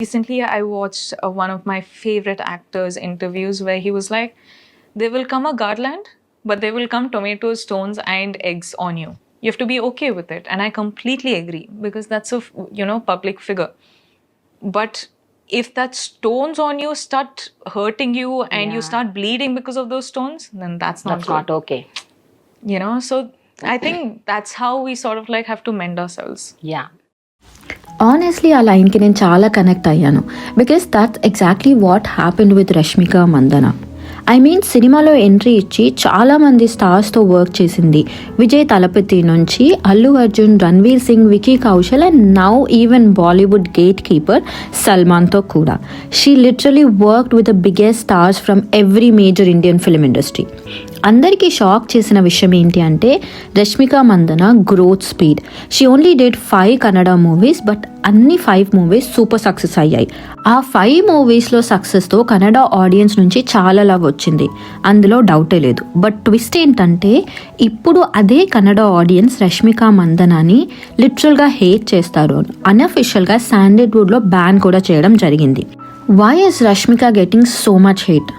Recently, I watched uh, one of my favorite actors' interviews where he was like, There will come a garland, but there will come tomato stones and eggs on you. You have to be okay with it. And I completely agree because that's a, you know, public figure. But if that stones on you start hurting you and yeah. you start bleeding because of those stones, then that's not, that's good. not okay. You know, so I think that's how we sort of like have to mend ourselves. Yeah. Honestly ఆ లైన్కి నేను చాలా connect అయ్యాను. Because that's exactly what happened with Rashmika Mandanna I mean సినిమాలో entry ఇచ్చి చాలామంది స్టార్స్తో work చేసింది. విజయ్ తలపతి నుంచి Allu Arjun Ranveer Singh Vicky Kaushal and now even Bollywood gatekeeper సల్మాన్తో కూడా. She literally worked with the biggest stars from every major Indian film industry అందరికీ shock చేసిన విషయం ఏంటి అంటే Rashmika Mandanna growth speed she only date five Kannada movies but అన్ని five movies super success అయ్యాయి. ఆ five మూవీస్లో సక్సెస్తో కన్నడ ఆడియన్స్ నుంచి చాలా లవ్ వచ్చింది. అందులో డౌటే లేదు. బట్ ట్విస్ట్ ఏంటంటే ఇప్పుడు అదే కన్నడ ఆడియన్స్ రష్మిక మందనాని లిటరల్గా హేట్ చేస్తారు. అన్అఫిషియల్గా శాండల్వుడ్లో బ్యాన్ కూడా చేయడం జరిగింది. Why is Rashmika getting so much hate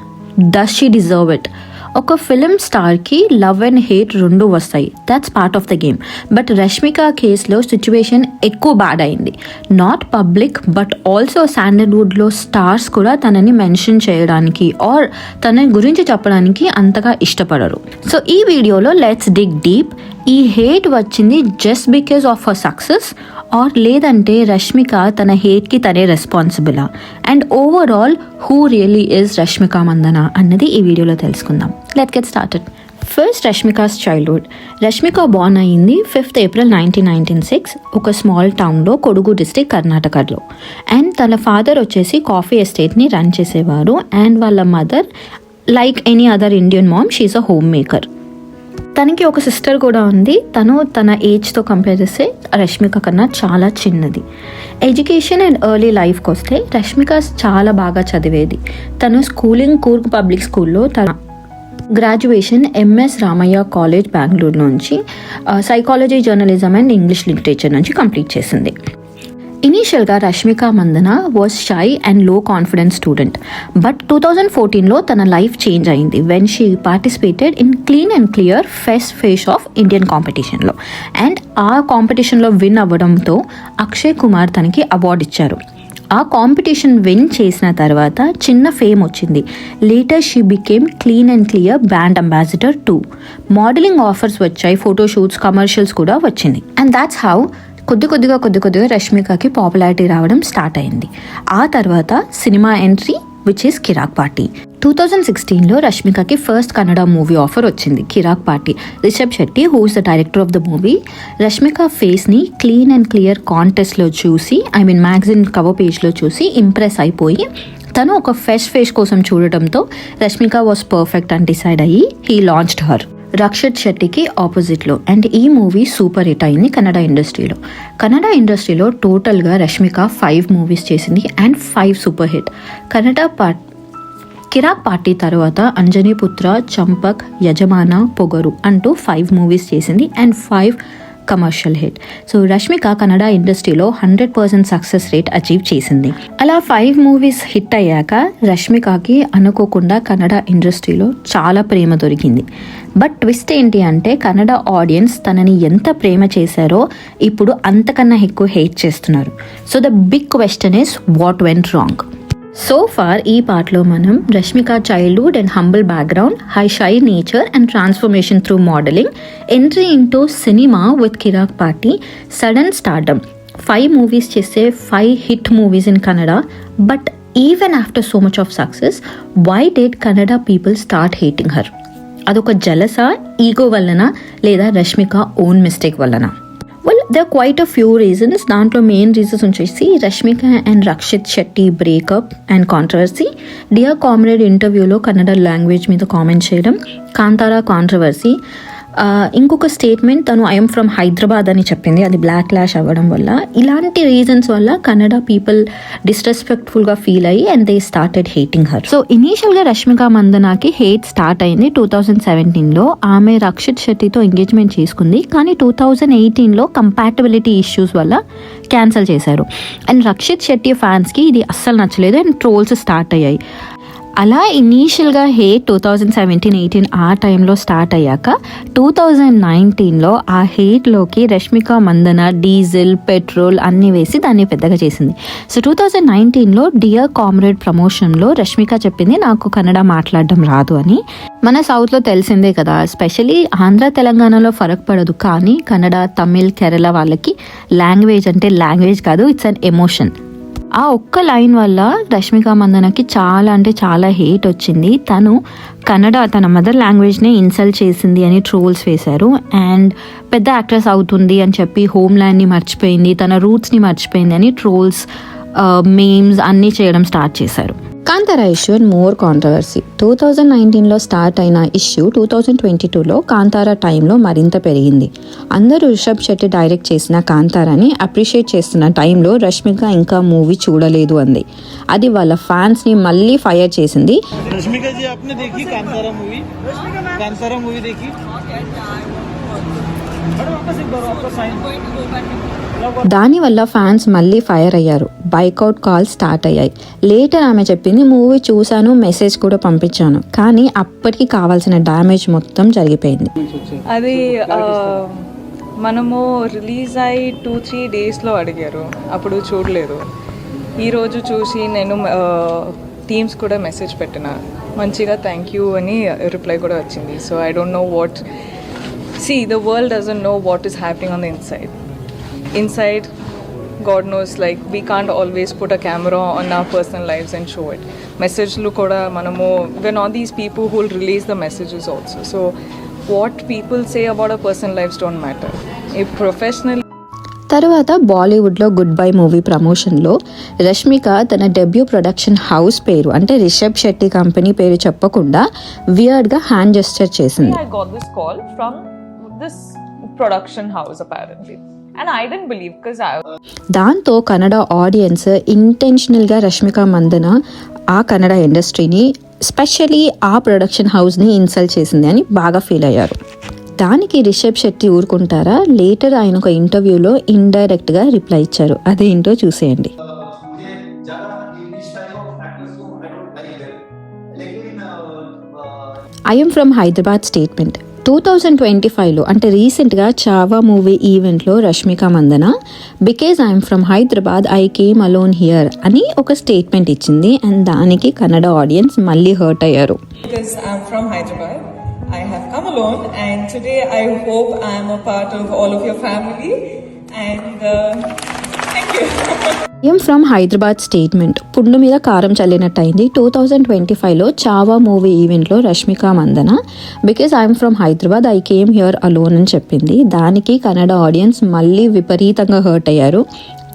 does she deserve it ఒక ఫిలిం స్టార్కి లవ్ అండ్ హేట్ రెండు వస్తాయి. That's part of the game but Rashmika కేసులో సిచ్యువేషన్ ఎక్కువ బ్యాడ్ అయింది. నాట్ పబ్లిక్ బట్ ఆల్సో శాండల్వుడ్లో స్టార్స్ కూడా తనని మెన్షన్ చేయడానికి ఆర్ తన గురించి చెప్పడానికి అంతగా ఇష్టపడరు. సో ఈ వీడియోలో లెట్స్ డిగ్ డీప్ ఈ హేట్ వచ్చింది just because of her success or లేదంటే రష్మిక తన హేట్కి తనే రెస్పాన్సిబులా and overall who really is Rashmika Mandanna అన్నది ఈ వీడియోలో తెలుసుకుందాం. Let get started first Rashmika's childhood Rashmika born అయింది fifth April nineteen ninety six ఒక స్మాల్ టౌన్లో కొడుగు డిస్టిక్ కర్ణాటకలో. అండ్ తన ఫాదర్ వచ్చేసి కాఫీ ఎస్టేట్ని రన్ చేసేవారు. అండ్ వాళ్ళ mother like any other Indian mom she a home maker తనకి ఒక సిస్టర్ కూడా ఉంది. తను తన ఏజ్తో కంపేర్ చేస్తే రష్మిక కన్నా చాలా చిన్నది. ఎడ్యుకేషన్ అండ్ ఎర్లీ లైఫ్కి వస్తే రష్మిక చాలా బాగా చదివేది. తను స్కూలింగ్ కూర్గ్ పబ్లిక్ స్కూల్లో తన graduation MS Ramaiah college Bengaluru నుంచి psychology journalism and English literature నుంచి కంప్లీట్ చేసింది. ఇనీషియల్గా Rashmika Mandanna was shy అండ్లో confidence student but two thousand ఫోర్టీన్లో తన లైఫ్ చేంజ్ అయింది. When she participated in clean and clear fest face of Indian కాంపిటీషన్లో and ఆ కాంపిటీషన్లో విన్ అవ్వడంతో అక్షయ్ కుమార్ తనకి అవార్డు ఇచ్చారు. ఆ కాంపిటీషన్ విన్ చేసిన తర్వాత చిన్న ఫేమ్ వచ్చింది. Later she became clean and clear brand ambassador too modelling offers వచ్చాయి ఫోటోషూట్స్ కమర్షియల్స్ కూడా వచ్చింది. అండ్ దాట్స్ హౌ కొద్ది కొద్దిగా కొద్ది కొద్దిగా రష్మికకి పాపులారిటీ రావడం స్టార్ట్ అయింది. ఆ తర్వాత cinema entry which is Kirik party two thousand సిక్స్టీన్లో రష్మికకి ఫస్ట్ కన్నడ మూవీ ఆఫర్ వచ్చింది. Kirik party Rishab Shetty who's the director of the movie Rashmika ఫేస్ని క్లీన్ అండ్ క్లియర్ కాంటెస్ట్లో చూసి ఐ మీన్ మ్యాగజిన్ కవర్ పేజ్లో చూసి ఇంప్రెస్ అయిపోయి తను ఒక ఫెష్ ఫేస్ కోసం చూడటంతో రష్మిక వాస్ పర్ఫెక్ట్ అని డిసైడ్ అయ్యి హీ లాంచ్డ్ హర్ రక్షిత్ శెట్టికి ఆపోజిట్లో. అండ్ ఈ మూవీ సూపర్ హిట్ అయింది కన్నడ ఇండస్ట్రీలో. కన్నడ ఇండస్ట్రీలో టోటల్గా రష్మిక ఫైవ్ మూవీస్ చేసింది and five super hit. Kannada part Kirik party తర్వాత అంజనీపుత్ర చంపక్ యజమాన పొగరు అంటూ ఫైవ్ మూవీస్ చేసింది and five commercial hit so Rashmika Kannada ఇండస్ట్రీలో hundred percent success rate achieve చేసింది. అలా ఫైవ్ మూవీస్ హిట్ అయ్యాక రష్మికకి అనుకోకుండా కన్నడ ఇండస్ట్రీలో చాలా ప్రేమ దొరికింది. బట్ ట్విస్ట్ ఏంటి అంటే కన్నడ ఆడియన్స్ తనని ఎంత ప్రేమ చేశారో ఇప్పుడు అంతకన్నా ఎక్కువ హేట్ చేస్తున్నారు. So the big question is what went wrong so far ఈ పార్ట్లో మనం Rashmika childhood and humble background high shy nature and transformation through modelling entry into cinema with Kirik party sudden stardom five movies చేసే five hit movies in Kannada but even after so much of success why did Kannada people start hating her అదొక జలసా ego వలన లేదా Rashmika own mistake వలన the quite a few reasons దాంట్లో main reasons వచ్చేసి Rashmika and Rakshit Shetty breakup and controversy dear comrade ఇంటర్వ్యూలో Kannada language మీద comment చేయడం. కాంతారా కాంట్రవర్సీ ఇంకొక స్టేట్మెంట్ తను ఐఎమ్ ఫ్రమ్ హైదరాబాద్ అని చెప్పింది. అది బ్లాక్ క్లాష్ అవ్వడం వల్ల. ఇలాంటి రీజన్స్ వల్ల కన్నడ పీపుల్ డిస్రెస్పెక్ట్ఫుల్గా ఫీల్ అయ్యి and they started hating her so ఇనీషియల్గా రష్మిక మందనాకి హేట్ స్టార్ట్ అయింది. టూ థౌజండ్ సెవెంటీన్లో ఆమె రక్షిత్ శెట్టితో ఎంగేజ్మెంట్ చేసుకుంది. కానీ టూ థౌజండ్ ఎయిటీన్లో కంపాటబిలిటీ ఇష్యూస్ వల్ల క్యాన్సిల్ చేశారు. అండ్ రక్షిత్ శెట్టి ఫ్యాన్స్కి ఇది అస్సలు నచ్చలేదు. అండ్ ట్రోల్స్ స్టార్ట్ అయ్యాయి. అలా ఇనీషియల్గా హే టూ థౌజండ్ సెవెంటీన్ ఎయిటీన్ ఆ టైంలో స్టార్ట్ అయ్యాక టూ థౌజండ్ నైన్టీన్లో ఆ హేట్లోకి రష్మిక మందన డీజిల్ పెట్రోల్ అన్నీ వేసి దాన్ని పెద్దగా చేసింది. సో టూ థౌజండ్ నైన్టీన్లో డియర్ కామ్రేడ్ ప్రమోషన్లో రష్మిక చెప్పింది నాకు కన్నడ మాట్లాడడం రాదు అని. మన సౌత్లో తెలిసిందే కదా స్పెషలీ ఆంధ్ర తెలంగాణలో ఫరక్ పడదు కానీ కన్నడ తమిళ్ కేరళ వాళ్ళకి లాంగ్వేజ్ అంటే లాంగ్వేజ్ కాదు ఇట్స్ అన్ ఎమోషన్. ఆ ఒక్క లైన్ వల్ల రష్మిక మందనకి చాలా అంటే చాలా హేట్ వచ్చింది. తను కన్నడ తన మదర్ లాంగ్వేజ్నే ఇన్సల్ట్ చేసింది అని ట్రోల్స్ వేశారు. అండ్ పెద్ద యాక్ట్రెస్ అవుతుంది అని చెప్పి హోమ్ ల్యాండ్ని మర్చిపోయింది తన రూట్స్ని మర్చిపోయింది అని ట్రోల్స్ మేమ్స్ అన్నీ చేయడం స్టార్ట్ చేశారు. Kantara issue and more controversy. Two thousand నైన్టీన్లో స్టార్ట్ అయిన ఇష్యూ టూ థౌజండ్ ట్వంటీ టూలో కాంతారా టైంలో మరింత పెరిగింది. అందరూ రిషబ్ శెట్టి డైరెక్ట్ చేసిన కాంతారాని అప్రిషియేట్ చేస్తున్న టైంలో రష్మిక ఇంకా మూవీ చూడలేదు అంది. అది వాళ్ళ ఫ్యాన్స్ని మళ్ళీ ఫైర్ చేసింది. దానివల్ల ఫ్యాన్స్ మళ్ళీ ఫైర్ అయ్యారు. బైకౌట్ కాల్ స్టార్ట్ అయ్యాయి. లేటర్ ఆమె చెప్పింది మూవీ చూశాను మెసేజ్ కూడా పంపించాను. కానీ అప్పటికి కావాల్సిన డ్యామేజ్ మొత్తం జరిగిపోయింది. అది మనము రిలీజ్ అయ్యి టూ త్రీ డేస్లో అడిగారు. అప్పుడు చూడలేదు. ఈరోజు చూసి నేను టీమ్స్ కూడా మెసేజ్ పెట్టిన. మంచిగా థ్యాంక్ యూ అని రిప్లై కూడా వచ్చింది. So I don't know what see the world doesn't know what is happening on the inside inside God knows like we can't always put a camera on our personal lives and show it మెసేజ్లు కూడా మనము when all these people who'll release the messages also so what people say about a personal life don't matter ఈ professional తర్వాత బాలీవుడ్లో good bye movie ప్రమోషన్లో రష్మిక తన debut production house పేరు అంటే రిషబ్ శెట్టి కంపెనీ పేరు చెప్పకుండా వియర్డ్గా హ్యాండ్ జెస్టర్ చేసింది. I got call from this production house apparently దాంతో కన్నడ ఆడియన్స్ ఇంటెన్షనల్గా రష్మిక మందన ఆ కన్నడ ఇండస్ట్రీని స్పెషలీ ఆ ప్రొడక్షన్ హౌస్ని ఇన్సల్ట్ చేసింది అని బాగా ఫీల్ అయ్యారు. దానికి రిషబ్ శెట్టి ఊరుకుంటారా? లేటర్ ఆయన ఒక ఇంటర్వ్యూలో ఇండైరెక్ట్గా రిప్లై ఇచ్చారు. అదేంటో చూసేయండి. I'm from Hyderabad statement two thousand twenty ఫైవ్లో అంటే రీసెంట్గా చావా మూవీ ఈవెంట్లో Rashmika Mandanna because I'm from Hyderabad I came alone here అని ఒక స్టేట్మెంట్ ఇచ్చింది అండ్ దానికి కన్నడ ఆడియన్స్ మళ్ళీ హర్ట్ అయ్యారు. I have come alone, and today I hope I'm a part of all of your family. And uh. I'm from Hyderabad statement పుండు మీద కారం చల్లినట్టయింది. Two thousand twenty ఫైవ్లో చావా మూవీ ఈవెంట్లో Rashmika Mandanna because I'm from Hyderabad I came here alone అని చెప్పింది. దానికి Kannada audience మళ్ళీ విపరీతంగా హర్ట్ అయ్యారు.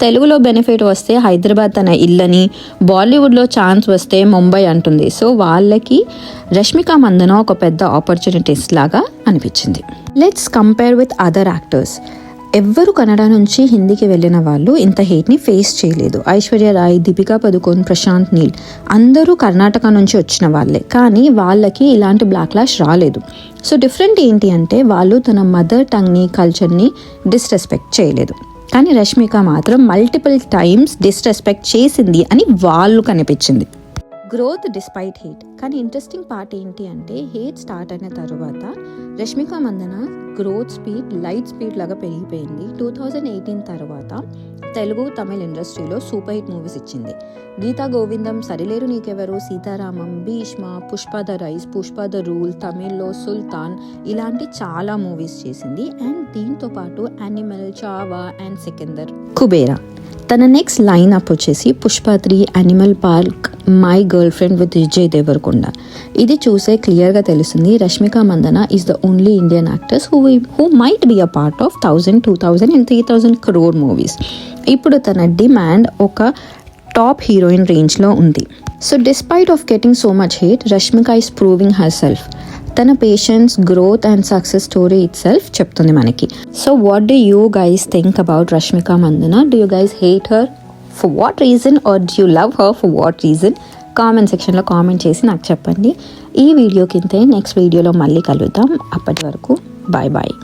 తెలుగులో బెనిఫిట్ వస్తే హైదరాబాద్ తన ఇల్లని బాలీవుడ్లో ఛాన్స్ వస్తే ముంబై అంటుంది. సో వాళ్ళకి రష్మిక మందన ఒక పెద్ద ఆపర్చునిటీస్ లాగా అనిపించింది. Let's compare with other actors ఎవ్వరు కన్నడ నుంచి హిందీకి వెళ్ళిన వాళ్ళు ఇంత హేట్ని ఫేస్ చేయలేదు. ఐశ్వర్య రాయ్ దీపికా పదుకోన్ ప్రశాంత్ నీల్ అందరూ కర్ణాటక నుంచి వచ్చిన వాళ్ళే. కానీ వాళ్ళకి ఇలాంటి బ్లాక్లాష్ రాలేదు. సో డిఫరెంట్ ఏంటి అంటే వాళ్ళు తన మదర్ టంగ్ని కల్చర్ని డిస్రెస్పెక్ట్ చేయలేదు. కానీ రష్మిక మాత్రం మల్టిపుల్ టైమ్స్ డిస్రెస్పెక్ట్ చేసింది అని వాళ్ళు కనిపించింది. గ్రోత్ డిస్పైట్ హేట్ కానీ ఇంట్రెస్టింగ్ పార్ట్ ఏంటి అంటే హేట్ స్టార్ట్ అయిన తర్వాత Rashmika Mandanna growth speed light speed లాగా పెరిగిపోయింది. టూ థౌజండ్ ఎయిటీన్ తర్వాత తెలుగు తమిళ ఇండస్ట్రీలో సూపర్ హిట్ మూవీస్ ఇచ్చింది. Geetha Govindam Sarileru Neekevvaru Sitaramam Bheeshma Pushpa the rise Pushpa the rule తమిళ్ళో Sulthan ఇలాంటి చాలా మూవీస్ చేసింది. అండ్ దీంతో పాటు యానిమల్ చావా అండ్ సికిందర్ కుబేరా. తన నెక్స్ట్ లైన్ అప్ వచ్చేసి Pushpa three animal park my girlfriend with Vijay Deverakonda ఇది చూసే క్లియర్గా తెలుస్తుంది Rashmika Mandanna is the only Indian actors who who might be a part of thousand two thousand and three thousand crore movies ఇప్పుడు తన demand ఒక top heroine రేంజ్లో ఉంది. So despite of getting so much hate Rashmika is proving herself తన patience growth and success story itself చెప్తుంది మనకి. So what do you guys think about Rashmika Mandanna do you guys hate her for what reason or do you love her for what reason comment సెక్షన్లో comment చేసి నాకు చెప్పండి. ఈ video కింద next వీడియోలో మళ్ళీ కలుద్దాం. అప్పటి వరకు బాయ్ బాయ్